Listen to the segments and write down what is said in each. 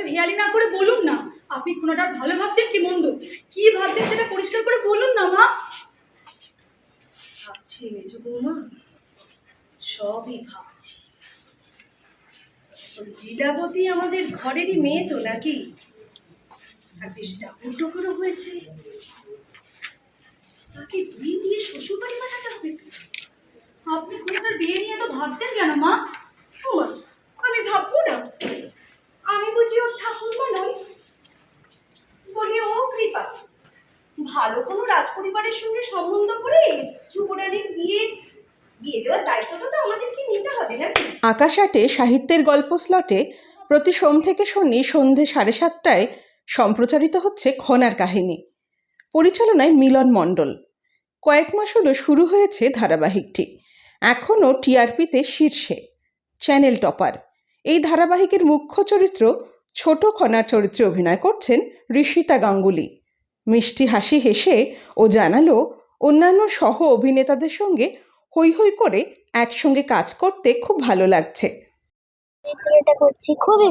এত হেয়ালি না করে বলুন না। আপনি কোনোটা ভালো ভাবছেন কি মন্দ? কি ভাবছেন সেটা পরিষ্কার করে বলুন না মা। ভাবছি মেজো বৌমা। সবই ভাবছি। লীলাবতী আমাদের ঘরেরই মেয়ে তো নাকি? আর বেশ ডাকুর টুকুরও হয়েছে। তাকে বিয়ে দিয়ে শ্বশুর বাড়ি পাঠাতে হবে। আপনি কোনোটার বিয়ে নিয়ে তো ভাবছেন কেন মা ওমা, আমি ভাববো না আমি বুঝি ওর ঠাকুরমা নই বলি ও কৃপা ভালো কোনো রাজপরিবারের সঙ্গে সম্বন্ধ করে যুবরানীর বিয়ে বিয়ে দেওয়ার দায়িত্বটা তো আমাদেরকে নিতে হবে নাকি? আকাশ আটে সাহিত্যের গল্প স্লটে প্রতি সোম থেকে শনি সন্ধে সাড়ে সাতটায় সম্প্রচারিত হচ্ছে খনার কাহিনী। পরিচালনায় মিলন মণ্ডল। কয়েক মাস হলো শুরু হয়েছে ধারাবাহিকটি। এখনও টিআরপিতে শীর্ষে। Channel topper. এই ধারাবাহিকের মুখ্য চরিত্র ছোট খনার চরিত্রে অভিনয় করছেন ঋষিতা গাঙ্গুলি। মিষ্টি হাসি হেসে ও জানালো, অন্যান্য সহ অভিনেতাদের সঙ্গে হই হই করে একসঙ্গে কাজ করতে খুব ভালো লাগছে। এটা করছি, খুবই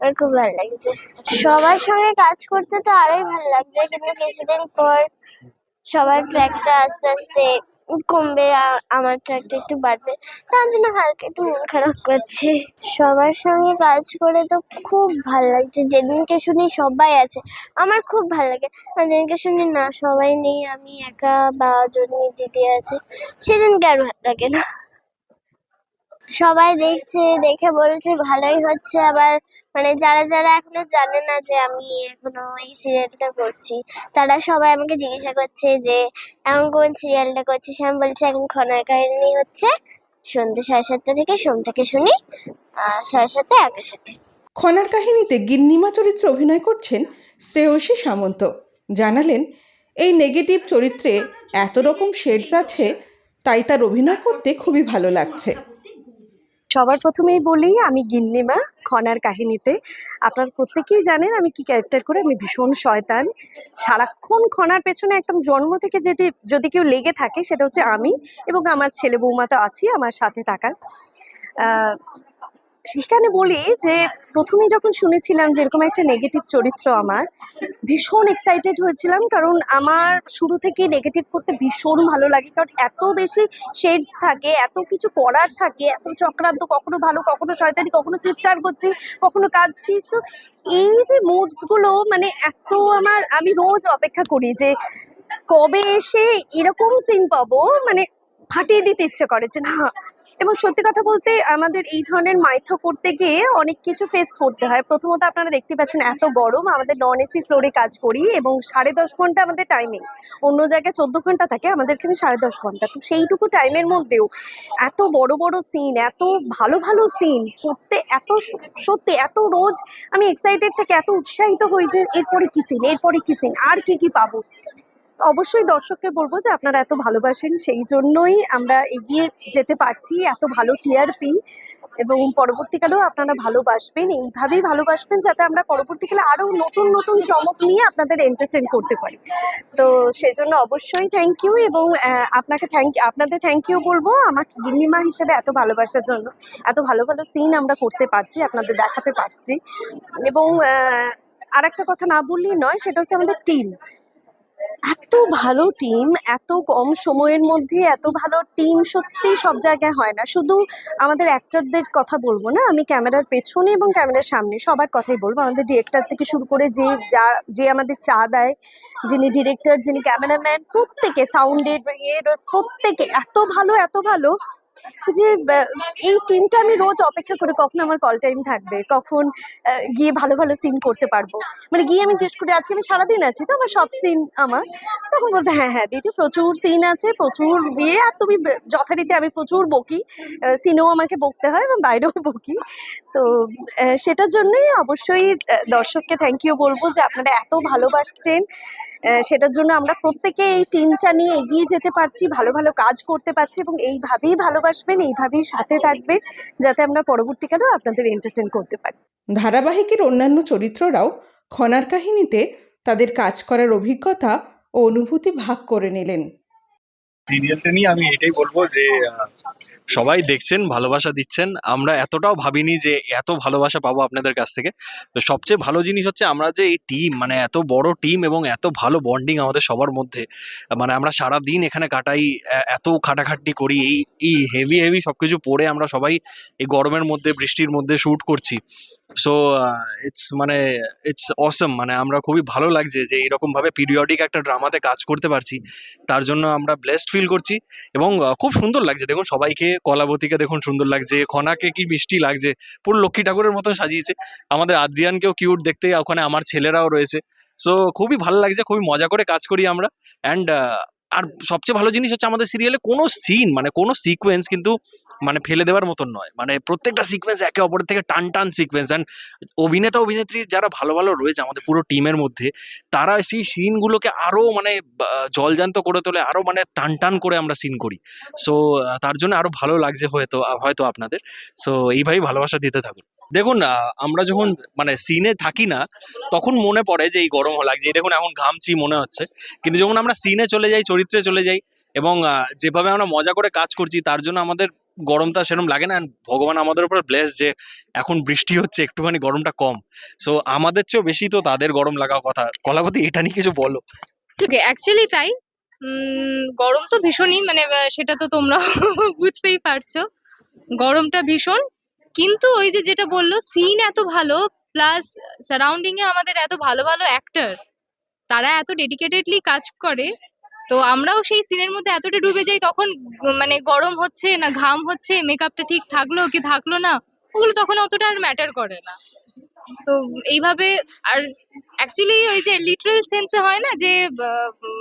আমার খুব ভালো লাগছে। সবার সঙ্গে কাজ করতে তো আরোই ভালো লাগছে, কিন্তু কিছুদিন পর সবার ট্র্যাকটা আস্তে আস্তে কমবে আমার ট্রাকটা একটু বাড়বে, তার জন্য হালকা একটু মন খারাপ করছে। সবার সঙ্গে কাজ করে তো খুব ভালো লাগছে। যেদিনকে শুনি সবাই আছে, আমার খুব ভালো লাগে। আর যেদিনকে শুনি না, সবাই নেই, আমি একা বা জন্মি দিদি আছে, সেদিনকে আর ভালো লাগে না। সবাই দেখছে, দেখে বলছে ভালোই হচ্ছে। আবার মানে যারা যারা এখনও জানে না যে আমি এখনও এই সিরিয়ালটা করছি, তারা সবাই আমাকে জিজ্ঞাসা করছে যে এখন কোন সিরিয়ালটা করছিস? আমি বলছি, এখন খনার কাহিনী হচ্ছে সন্ধ্যে সাড়ে সাতটা থেকে সোম থেকে শুনি আর সাড়ে সাতটা একের সাথে। খনার কাহিনীতে গিন্নিমা চরিত্রে অভিনয় করছেন শ্রেয়সী সামন্ত। জানালেন, এই নেগেটিভ চরিত্রে এত রকম শেডস আছে, তাই তার অভিনয় করতে খুবই ভালো লাগছে। সবার প্রথমেই বলি, আমি গিন্নিমা, খনার কাহিনীতে। আপনার প্রত্যেকেই জানেন আমি কি ক্যারেক্টার করে, আমি ভীষণ শয়তান। সারাক্ষণ খনার পেছনে একদম জন্ম থেকে যদি যদি কেউ লেগে থাকে, সেটা হচ্ছে আমি এবং আমার ছেলে বৌমা তো আছি, আমার সাথে থাকার। সেখানে বলি যে, প্রথমেই যখন শুনেছিলাম যে এরকম একটা নেগেটিভ চরিত্র আমার, ভীষণ এক্সাইটেড হয়েছিলাম। কারণ আমার শুরু থেকেই নেগেটিভ করতে ভীষণ ভালো লাগে। কারণ এত বেশি শেডস থাকে, এত কিছু করার থাকে, এত চক্রান্ত, কখনো ভালো, কখনো শয়তানি, কখনো চিৎকার করছি, কখনো কাঁদছি। তো এই যে মুডসগুলো মানে এত আমার, আমি রোজ অপেক্ষা করি যে, কবে এসে এরকম সিন পাবো? মানে ফাটিয়ে দিতে ইচ্ছে করে যে না। এবং সত্যি কথা বলতে আমাদের এই ধরনের মাইথ করতে গিয়ে অনেক কিছু ফেস করতে হয়। প্রথমত আপনারা দেখতে পাচ্ছেন এত গরম, আমাদের নন এসি ফ্লোরে কাজ করি এবং সাড়ে দশ ঘণ্টা আমাদের টাইমিং অন্য জায়গায় চোদ্দ ঘণ্টা থাকে, আমাদের এখানে সাড়ে দশ ঘণ্টা। তো সেইটুকু টাইমের মধ্যেও এত বড় বড় সিন এত ভালো ভালো সিন করতে এত সত্যি এত রোজ আমি এক্সাইটেড থেকে এত উৎসাহিত হই যে এরপরে কি সিন এরপরে কি সিন আর কি কি পাবো? অবশ্যই দর্শককে বলব যে আপনারা এত ভালোবাসেন, সেই জন্যই আমরা এগিয়ে যেতে পারছি, এত ভালো টিআরপি এবং পরবর্তীকালেও আপনারা ভালোবাসবেন, এইভাবেই ভালোবাসবেন যাতে আমরা পরবর্তীকালে আরও নতুন নতুন চমক নিয়ে আপনাদের এন্টারটেন করতে পারি। তো সেজন্য অবশ্যই থ্যাংক ইউ এবং আপনাকে থ্যাংক আপনাদের থ্যাংক ইউ বলব আমাকে গিন্নিমা হিসেবে এত ভালোবাসার জন্য, এত ভালো ভালো সিন আমরা করতে পারছি, আপনাদের দেখাতে পারছি এবং আর একটা কথা না বললেই নয়, সেটা হচ্ছে আমাদের টিম এত ভালো টিম এত কম সময়ের মধ্যে এত ভালো টিম সত্যি সব জায়গায় হয় না। শুধু আমাদের অ্যাক্টরদের কথা বলব না, আমি ক্যামেরার পেছনে এবং ক্যামেরার সামনে সবার কথাই বলব। আমাদের ডিরেক্টর থেকে শুরু করে যে যা, যে আমাদের চা দেয়, যিনি ডিরেক্টর যিনি ক্যামেরাম্যান প্রত্যেকে সাউন্ডের এর প্রত্যেকে এত ভালো এত ভালো। যে এই টিমটা আমি রোজ অপেক্ষা করি কখন আমার কল টাইম থাকবে, কখন গিয়ে ভালো ভালো সিন করতে পারব। মানে গিয়ে আমি জিজ্ঞেস করি, আজকে আমি সারাদিন আছি তো, আমার সব সিন আমার? তখন বলতে হ্যাঁ হ্যাঁ দিদি, প্রচুর সিন আছে, প্রচুর বিয়ে আর তুমি যথারীতি আমি প্রচুর বকি। সিনেও আমাকে বকতে হয় এবং বাইরেও বকি। তো সেটার জন্যই অবশ্যই দর্শককে থ্যাংক ইউ বলব যে আপনারা এত ভালোবাসছেন। সেটার জন্য আমরা প্রত্যেকে এই টিমটা নিয়ে এগিয়ে যেতে পারছি, ভালো ভালো কাজ করতে পারছি এবং এইভাবেই ভালোবাসবেন এইভাবেই সাথে থাকবেন, যাতে আমরা পরবর্তীকালেও আপনাদের এন্টারটেন করতে পারি। ধারাবাহিকের অন্যান্য চরিত্ররাও খনার কাহিনীতে তাদের কাজ করার অভিজ্ঞতা ও অনুভূতি ভাগ করে নিলেন। সিরিয়ালটা নিয়ে আমি এটাই বলব যে সবাই দেখছেন, ভালোবাসা দিচ্ছেন। আমরা এতটাও ভাবিনি যে এত ভালোবাসা পাবো আপনাদের কাছ থেকে। তো সবচেয়ে ভালো জিনিস হচ্ছে আমরা যে এই টিম মানে এত বড় টিম এবং এত ভালো বন্ডিং আমাদের সবার মধ্যে মানে আমরা সারা দিন এখানে কাটাই এত খাটাখাটনি করি, এই এই হেভি হেভি সবকিছু পরে আমরা সবাই এই গরমের মধ্যে, বৃষ্টির মধ্যে শুট করছি। সো ইটস মানে ইটস অসম মানে আমরা খুবই ভালো লাগছে যে এইরকম ভাবে পিরিয়ডিক একটা ড্রামাতে কাজ করতে পারছি। তার জন্য আমরা ব্লেসড ফিল করছি এবং খুব সুন্দর লাগছে। দেখুন, সবাইকে, কলাবতীকে দেখুন সুন্দর লাগছে, খনাকে কি মিষ্টি লাগছে, পুরো লক্ষ্মী ঠাকুরের মতো সাজিয়েছে। আমাদের আদ্রিয়ানকেও কিউট দেখতে, ওখানে আমার ছেলেরাও রয়েছে। সো খুবই ভালো লাগছে, খুবই মজা করে কাজ করি আমরা। অ্যান্ড আর সবচেয়ে ভালো জিনিস হচ্ছে আমাদের সিরিয়ালে কোনো সিন মানে কোনো সিকোয়েন্স কিন্তু মানে ফেলে দেওয়ার মতন নয়। মানে প্রত্যেকটা সিকোয়েন্স একে অপরের থেকে টান টান সিকোয়েন্স অ্যান্ড অভিনেতা, অভিনেত্রী যারা ভালো ভালো রয়েছে আমাদের পুরো টিমের মধ্যে, তারা সেই সিনগুলোকে আরও মানে জলজান্ত করে তোলে, আরও মানে টান টান করে আমরা সিন করি। সো তার জন্য আরও ভালো লাগছে হয়তো হয়তো আপনাদের। সো এইভাবেই ভালোবাসা দিতে থাকুন। দেখুন আমরা যখন মানে সিনে থাকি না, তখন মনে পড়ে যে এই গরম লাগছে। দেখুন এখন ঘামছি মনে হচ্ছে। কিন্তু যখন আমরা সিনে চলে যাই, চরিত্রে চলে যাই এবং যেভাবে আমরা মজা করে কাজ করছি, তার জন্য আমাদের গরমটা সেরকম লাগে না। ভগবান আমাদের উপর ব্লেস যে, এখন বৃষ্টি হচ্ছে, একটুখানি গরমটা কম। সো আমাদের চেয়েও বেশি তো তাদের গরম লাগা কথা। কলাবতী এটা নিয়ে কিছু বলো। অ্যাকচুয়ালি তাই। গরম তো ভীষণই মানে সেটা তো তোমরা বুঝতেই পারছ। গরমটা ভীষণ। কিন্তু ওই যে যেটা বলল সিন এত ভালো প্লাস সারাউন্ডিং এ আমাদের এত ভালো ভালো অ্যাক্টর তারা এত ডেডিকেটেডলি কাজ করে তো আমরাও সেই সিনের মধ্যে এতটা ডুবে যাই, তখন মানে গরম হচ্ছে না, ঘাম হচ্ছে মেকআপটা ঠিক থাকল কি থাকল না, ওগুলো তখন অতটা আর ম্যাটার করে না। তো এইভাবে আর অ্যাকচুয়ালি ওই যে লিটারাল সেন্সে হয় না যে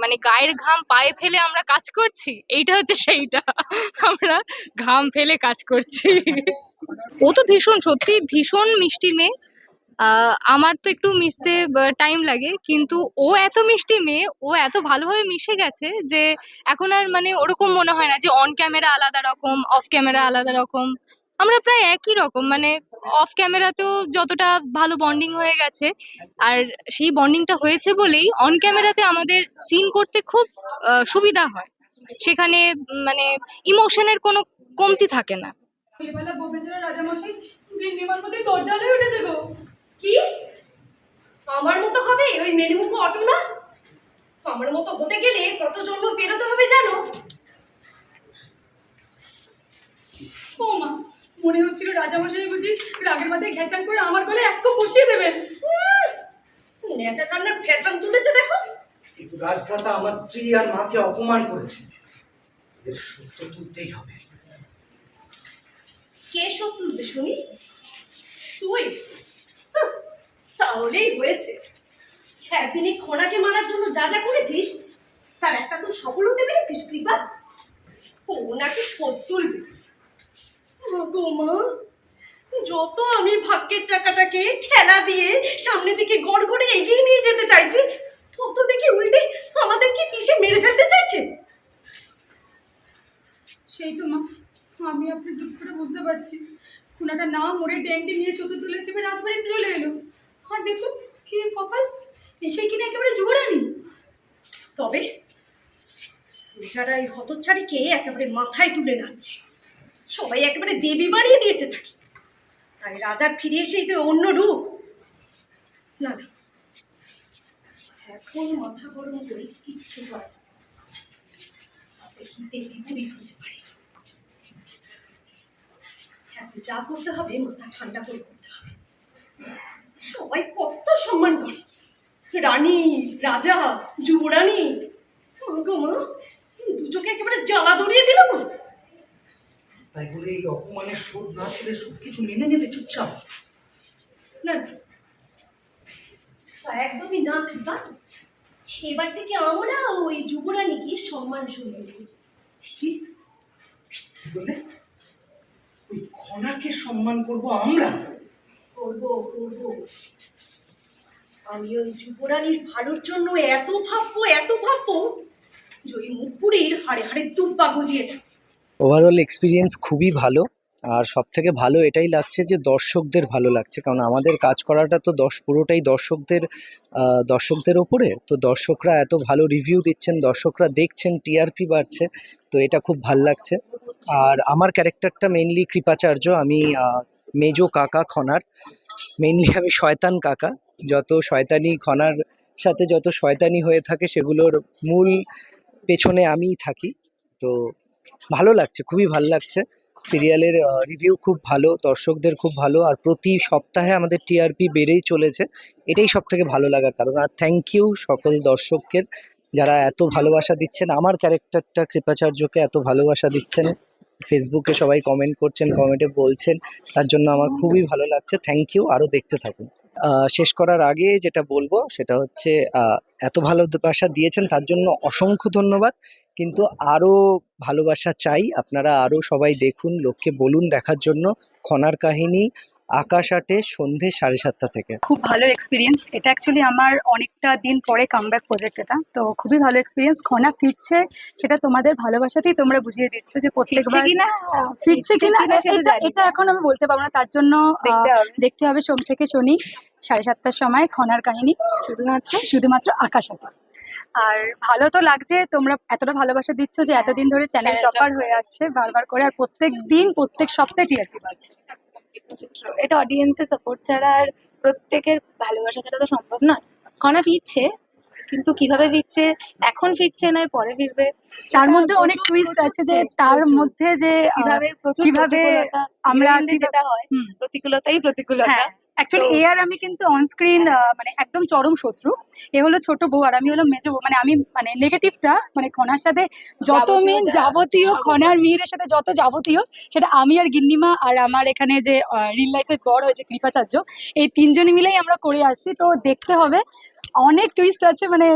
মানে গায়ের ঘাম পায়ে ফেলে আমরা কাজ করছি, এইটা হচ্ছে সেইটা, আমরা ঘাম ফেলে কাজ করছি। ও তো ভীষণ, সত্যি ভীষণ মিষ্টি মেয়ে। আমার তো একটু মিশতে টাইম লাগে। কিন্তু ও এত মিষ্টি মেয়ে, ও এত ভালোভাবে মিশে গেছে যে এখন আর মানে ওরকম মনে হয় না যে অন ক্যামেরা আলাদা রকম অফ ক্যামেরা আলাদা রকম। আমরা প্রায় একই রকম মানে অফ ক্যামেরাতেও যতটা ভালো বন্ডিং হয়ে গেছে। আর সেই বন্ডিংটা হয়েছে বলেই অন ক্যামেরাতে আমাদের সিন করতে খুব সুবিধা হয়। সেখানে মানে ইমোশনের কোনো কমতি থাকে না। রাজামশাই হয়ে উঠেছে গো। কি? আমার মতো হবে? ওই মেনুমুখো অটো না? আমার মতো হতে গেলে কত জন্ম পেরোতে হবে জানো? ও মা মনে হচ্ছিল রাজামশাই বুঝি রাগের মাথায় ঘেঁচান করে আমার গলে এক কোপ বসিয়ে দেবেন। নেতা কান্নার ফেচান তুলেছে দেখো। কিন্তু রাজপ্রাতা আমার স্ত্রী আর মাকে অপমান করেছে। এর সত্য তুলতেই হবে। কে সব তুলবে শুনি? তুই? তাহলেই হয়েছে। একদিনে খোঁড়াকে মারার জন্য যা যা করেছিস, তার একটা তো সফল হতে পেরেছিস, কৃপা। ও নাকি তুলবে। মা যত আমি ভাগ্যের চাকাটাকে ঠেলা দিয়ে সামনের দিকে গড় করে এগিয়ে নিয়ে যেতে চাইছি, তত দেখি উল্টে আমাদেরকে পিষে মেরে ফেলতে চাইছে? সেই তো মা, আমি আপনার দুঃখটা বুঝতে পারছি। খুনাটা না মরে ড্যাংটি নিয়ে চতুর্দোলা চেপে রাজবাড়িতে চলে এলো। আর দেখুন কি কপাল। এসে কিনা একেবারে যুবরানি। তবে যারা এই হতচ্ছাড়িকে একেবারে মাথায় তুলে নাচ্ছে। সবাই একেবারে দেবী বানিয়ে দিয়েছে তাকে। তাই রাজার ফিরে এসে তো অন্য রূপ। না এখন মাথা গরম করে কিচ্ছু না। হিতে পারে। যা করতে হবে, মাথা ঠান্ডা করে করতে হবে। সবাই কত সম্মান করে। রানী রাজা যুবরানী। গো মা দু একেবারে জ্বালা ধরিয়ে দিল গো। তাই বলে এই অপমানের শোধ না তুলে সবকিছু মেনে নেবে চুপচাপ। না একদমই না কৃপা এবার থেকে আমরা ওই যুবরানীকে সম্মান শুনে দেব কি? কি বললে? ওই খনাকে সম্মান করব আমরা? করব করব। আমি ওই যুবরানীর ভালোর জন্য এত ভাববো এত ভাববো, যে ওই মুখপুরীর হাড়ে হাড়ে দুব্বা গজিয়ে যাবে। ওভারঅল এক্সপিরিয়েন্স খুবই ভালো, আর সব থেকে ভালো এটাই লাগছে যে দর্শকদের ভালো লাগছে, কারণ আমাদের কাজ করাটা তো দশ, পুরোটাই দর্শকদের দর্শকদের ওপরে। তো দর্শকরা এত ভালো রিভিউ দিচ্ছেন, দর্শকরা দেখছেন টিআরপি বাড়ছে, তো এটা খুব ভালো লাগছে। আর আমার ক্যারেক্টারটা মেনলি কৃপাচার্য, আমি মেজো কাকা খনার। মেনলি আমি শয়তান কাকা। যত শয়তানি খনার সাথে যত শয়তানি হয়ে থাকে, সেগুলোর মূল পেছনে আমিই থাকি। তো ভালো লাগছে, খুবই ভালো লাগছে। সিরিয়ালের রিভিউ খুব ভালো, দর্শকদের খুব ভালো, আর প্রতি সপ্তাহে আমাদের টিআরপি বেড়েই চলেছে। এটাই সব থেকে ভালো লাগার কারণ, আর থ্যাংক ইউ সকল দর্শককে যারা এত ভালোবাসা দিচ্ছেন। আমার ক্যারেক্টারটা কৃপাচার্যকে এত ভালোবাসা দিচ্ছেন। ফেসবুকে সবাই কমেন্ট করছেন কমেন্টে বলছেন, তার জন্য আমার খুবই ভালো লাগছে। থ্যাংক ইউ আরও দেখতে থাকুন। শেষ করার আগে যেটা বলব, সেটা হচ্ছে এত ভালোবাসা দিয়েছেন, তার জন্য অসংখ্য ধন্যবাদ। কিন্তু আরও ভালোবাসা চাই, আপনারা আরও সবাই দেখুন, লোককে বলুন দেখার জন্য। খনার কাহিনী আকাশ আটে সন্ধে সাড়ে সাতটা থেকে। খুব ভালো এক্সপিরিয়েন্স এটা অ্যাকচুয়ালি আমার অনেকটা দিন পরে কামব্যাক প্রজেক্ট এটা। তো খুবই ভালো এক্সপিরিয়েন্স খনা ফিরছে সেটা তোমাদের ভালোবাসাতেই তোমরা বুঝিয়ে দিচ্ছ যে প্রত্যেকবার কিনা? ফিরছে কিনা? এটা এখন আমি বলতে পারব না। তার জন্য দেখতে হবে। দেখতে হবে সোম থেকে শনি সাড়ে সাতটার সময় খনার কাহিনী। শুধুমাত্র? শুধুমাত্র আকাশ আঁকা আর ভালো তো লাগছে তোমরা এতটা ভালোবাসা দিচ্ছ যে এতদিন ধরে চ্যানেল টপার হয়ে আসছে বারবার করে। আর প্রত্যেক দিন প্রত্যেক সপ্তাহে টিআরপি পাচ্ছে এটা অডিয়েন্সের সাপোর্ট ছাড়া আর প্রত্যেকের ভালোবাসা ছাড়া তো সম্ভব নয়। খনা ফিরছে কিন্তু কীভাবে ফিরছে এখন ফিরছে না পরে ফিরবে তার মধ্যে অনেক টুইস্ট আছে যে তার মধ্যে যে কীভাবে কীভাবে আমরা যেটা হয়। প্রতিকূলতাই প্রতিকূলতা। হ্যাঁ। অ্যাকচুয়ালি এ আর আমি কিন্তু অনস্ক্রিন মানে একদম চরম শত্রু। এ হলো ছোট বউ আর আমি হলো মেজো বউ। মানে আমি মানে নেগেটিভটা মানে খনার সাথে যত মেন যাবতীয় খনার মেয়ের সাথে যত যাবতীয় সেটা আমি আর গিন্নিমা আর আমার এখানে যে রিল লাইফের বড় হয়েছে কৃপাচার্য এই তিনজনে মিলেই আমরা করে আসছি। তো দেখতে হবে। অনেক টুইস্ট আছে মানে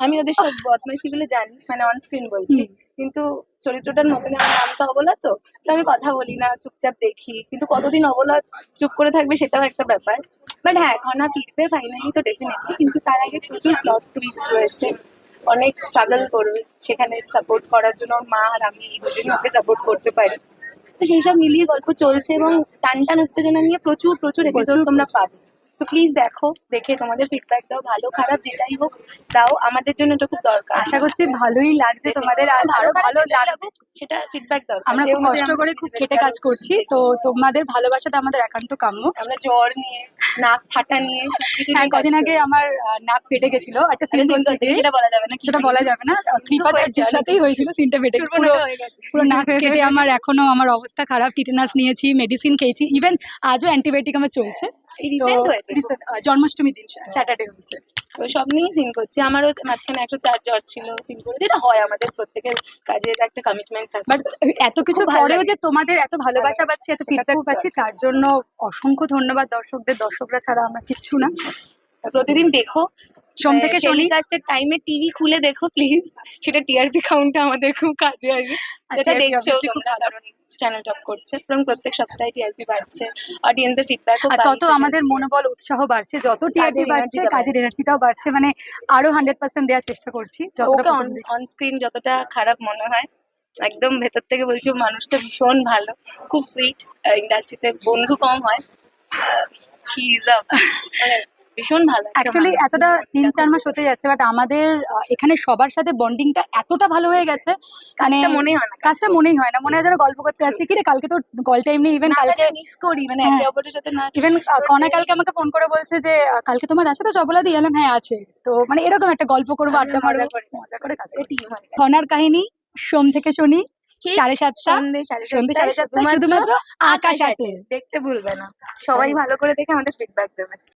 আমি ওদের সব বদমাইশি গুলো জানি মানে অন স্ক্রিন বলছি। কিন্তু চরিত্রটার নতুন আমার নামটা অবলা তো তো আমি কথা বলি না চুপচাপ দেখি। কিন্তু কতদিন অবলা চুপ করে থাকবে সেটাও একটা ব্যাপার। বাট হ্যাঁ ঘনা ফিরবে ফাইনালি তো ডেফিনেটলি কিন্তু তার আগে প্রচুর প্লট টুইস্ট রয়েছে। অনেক স্ট্রাগল করবে সেখানে সাপোর্ট করার জন্য মা আর আমি দুজনই ওকে সাপোর্ট করতে পারি। তো সেই সব মিলিয়ে গল্প চলছে এবং টান টান উত্তেজনা নিয়ে প্রচুর প্রচুর এপিসোড তোমরা পাবে। তো প্লিজ দেখো দেখে তোমাদের ফিডব্যাক দাও ভালো খারাপ যেটাই হোক দাও আমাদের জন্য এটা খুব দরকার। আশা করছি ভালোই লাগছে তোমাদের আর আরও ভালো লাগবে। সেটা ফিডব্যাক দরকার আমরা খুব কষ্ট করে খুব খেটে কাজ করছি তো তোমাদের ভালোবাসাটা আমাদের একান্ত কাম্য। আমরা জ্বর নিয়ে নাক ফাটা নিয়ে হ্যাঁ কদিন আগে আমার নাক ফেটে গেছিল একটা সিন সেটা বলা যাবে না সেটা বলা যাবে না হয়েছে, সাথেই হয়েছিল সিনটা ফেটে পুরো পুরো নাক কেটে আমার এখনও আমার অবস্থা খারাপ টিটেনাস নিয়েছি মেডিসিন খেয়েছি ইভেন আজও অ্যান্টিবায়োটিক আমার চলছে। এই রিসেন্ট হয়েছে recent, আহ, জন্মাষ্টমী দিন স্যাটারডে হয়েছে তো সব নিয়েই সিন করছি। আমারও মাঝখানে একশো চার জ্বর ছিল সিন করে যেটা হয় আমাদের প্রত্যেকের কাজের একটা কমিটমেন্ট থাকে। বাট এত কিছু পরেও যে তোমাদের এত ভালোবাসা ভালো। পাচ্ছি এত ফিডব্যাক পাচ্ছি তার জন্য অসংখ্য ধন্যবাদ দর্শকদের। দর্শকরা ছাড়া আমরা কিচ্ছু না। প্রতিদিন দেখো সোম থেকে শনি টেলিকাস্টের টাইমে টিভি খুলে দেখো প্লিজ সেটা টিআরপি কাউন্টে আমাদের খুব কাজে আসবে। যেটা দেখছ চ্যানেল টপ করছে। এবং প্রত্যেক সপ্তাহে টিআরপি বাড়ছে। অডিয়েন্সের ফিডব্যাকও আর তত আমাদের মনোবল উৎসাহ বাড়ছে। যত টিআরপি বাড়ছে কাজের এনার্জিটাও বাড়ছে। মানে আরও হান্ড্রেড পার্সেন্ট দেওয়ার চেষ্টা করছি যতটা অন স্ক্রিন যতটা খারাপ মনে হয় একদম ভেতর থেকে বলছি মানুষটা ভীষণ ভালো। খুব সুইট ইন্ডাস্ট্রিতে বন্ধু কম হয়। হি ইজ আ ভীষণ ভালো অ্যাকচুয়ালি এতটা তিন চার মাস হতে যাচ্ছে বাট আমাদের এখানে সবার সাথে বন্ডিংটা এতটা ভালো হয়ে গেছে। মানে মনেই হয় না কাজটা মনেই হয় না। মনে হয় যেন গল্প করতে আসছি কি রে কালকে তো কল টাইম নেই ইভেন কালকে মিস করি মানে হ্যাঁ। একে অপরের সাথে না ইভেন কনা কালকে আমাকে ফোন করে বলছে যে কালকে তোমার আছে তো চপলা দিয়ে এলাম হ্যাঁ আছে। তো মানে এরকম একটা গল্প করব আড্ডা মারবো মজা করে। কাজ হয় খনার কাহিনী সোম থেকে শনি সাড়ে সাতটা সন্ধ্যে সাড়ে সাতটায় শুধুমাত্র আকাশ আটে দেখতে ভুলবে না। সবাই ভালো করে দেখে আমাদের ফিডব্যাক দেবে।